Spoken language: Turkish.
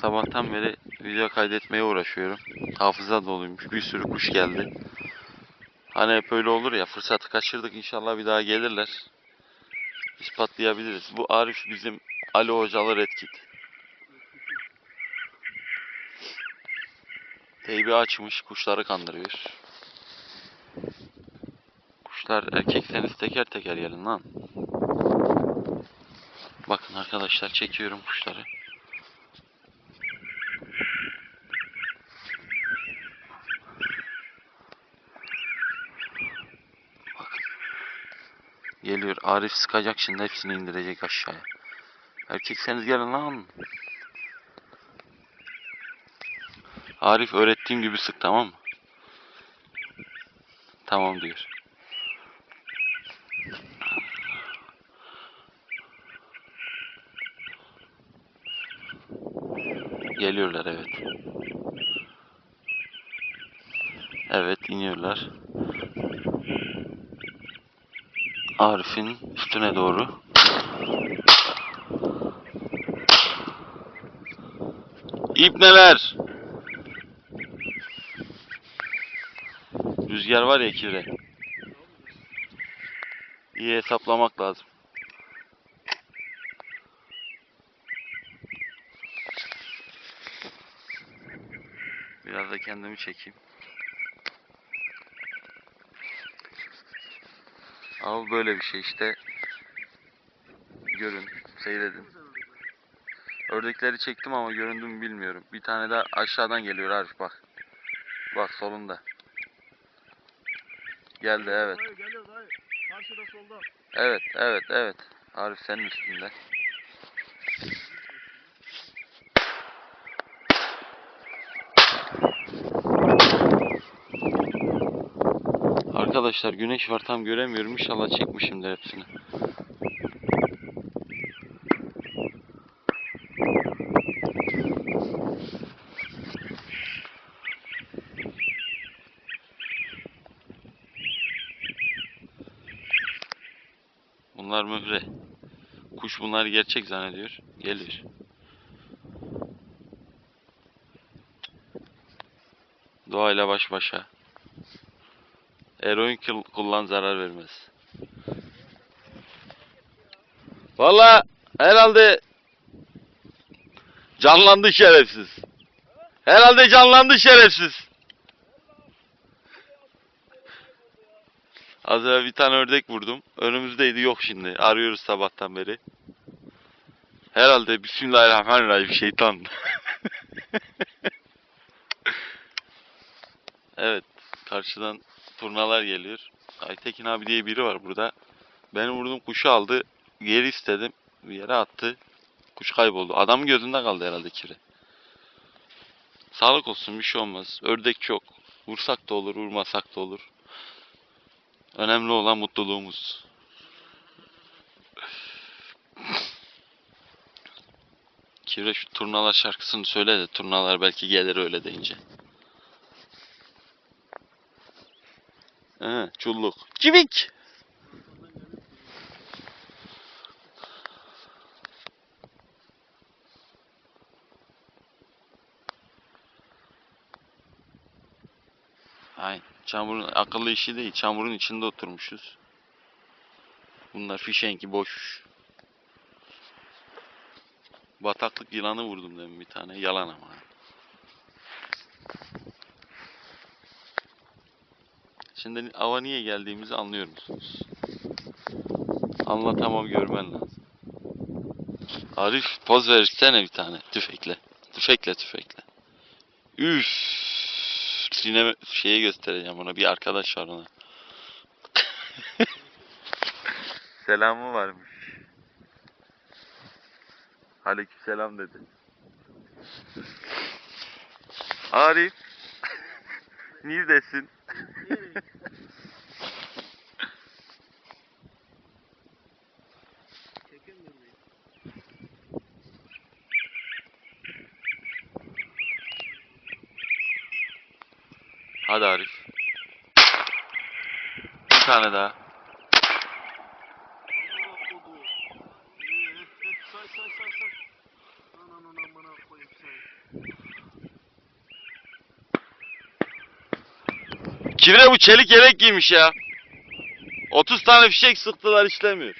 Sabahtan beri video kaydetmeye uğraşıyorum. Hafıza doluymuş. Bir sürü kuş geldi. Hani hep öyle olur ya fırsatı kaçırdık inşallah bir daha gelirler. İspatlayabiliriz. Bu Arif bizim Ali Hocalı Red Kit. Teybi açmış kuşları kandırıyor. Kuşlar erkekseniz teker teker gelin lan. Bakın arkadaşlar çekiyorum kuşları. Bakın. Geliyor. Arif sıkacak şimdi hepsini indirecek aşağıya. Erkekseniz gelin lan. Arif öğrettiğim gibi sık tamam mı? Tamam diyor. Geliyorlar evet. Evet iniyorlar. Arif'in üstüne doğru. İbneler! Rüzgar var ya kire. İyi hesaplamak lazım. Biraz da kendimi çekeyim. Al böyle bir şey işte. Görün, seyredin. Ördekleri çektim ama göründü mü bilmiyorum. Bir tane daha aşağıdan geliyor Arif bak. Bak solunda. Geldi evet. Dayı geliyor dayı. Karşıda solda. Evet, evet, evet. Arif senin üstünde. Arkadaşlar güneş var tam göremiyorum. İnşallah çekmişimdir hepsini. Bunlar mühre. Kuş bunları gerçek zannediyor. Geliyor. Doğayla baş başa. Eroin kullan zarar vermez. Valla herhalde canlandı şerefsiz. Herhalde canlandı şerefsiz. Az evvel bir tane ördek vurdum. Önümüzdeydi yok şimdi. Arıyoruz sabahtan beri. Herhalde Bismillahirrahmanirrahim şeytan. evet. Karşıdan turnalar geliyor. Aytekin abi diye biri var burada. Benim vurduğum kuşu aldı. Geri istedim. Bir yere attı. Kuş kayboldu. Adamın gözünde kaldı herhalde kiri. Sağlık olsun bir şey olmaz. Ördek çok. Vursak da olur, vurmasak da olur. Önemli olan mutluluğumuz. Kire şu turnalar şarkısını söyle de turnalar belki gelir öyle deyince. He, çulluk. Civik. Aynen. Çamurun akıllı işi değil. Çamurun içinde oturmuşuz. Bunlar fişenki boş. Bataklık yılanı vurdum demin bir tane. Yalan ama. Şimdi ava niye geldiğimizi anlıyor musunuz? Anlatamam görmen lazım. Arif poz versene bir tane tüfekle. Tüfekle tüfekle. Üf. Sineme şeye göstereceğim ona. Bir arkadaş var ona. Selamı varmış. Aleykümselam dedi. Arif. Neredesin? Hadi Arif. Bir tane daha. Kibre bu çelik yelek giymiş ya. 30 tane fişek sıktılar işlemiyor.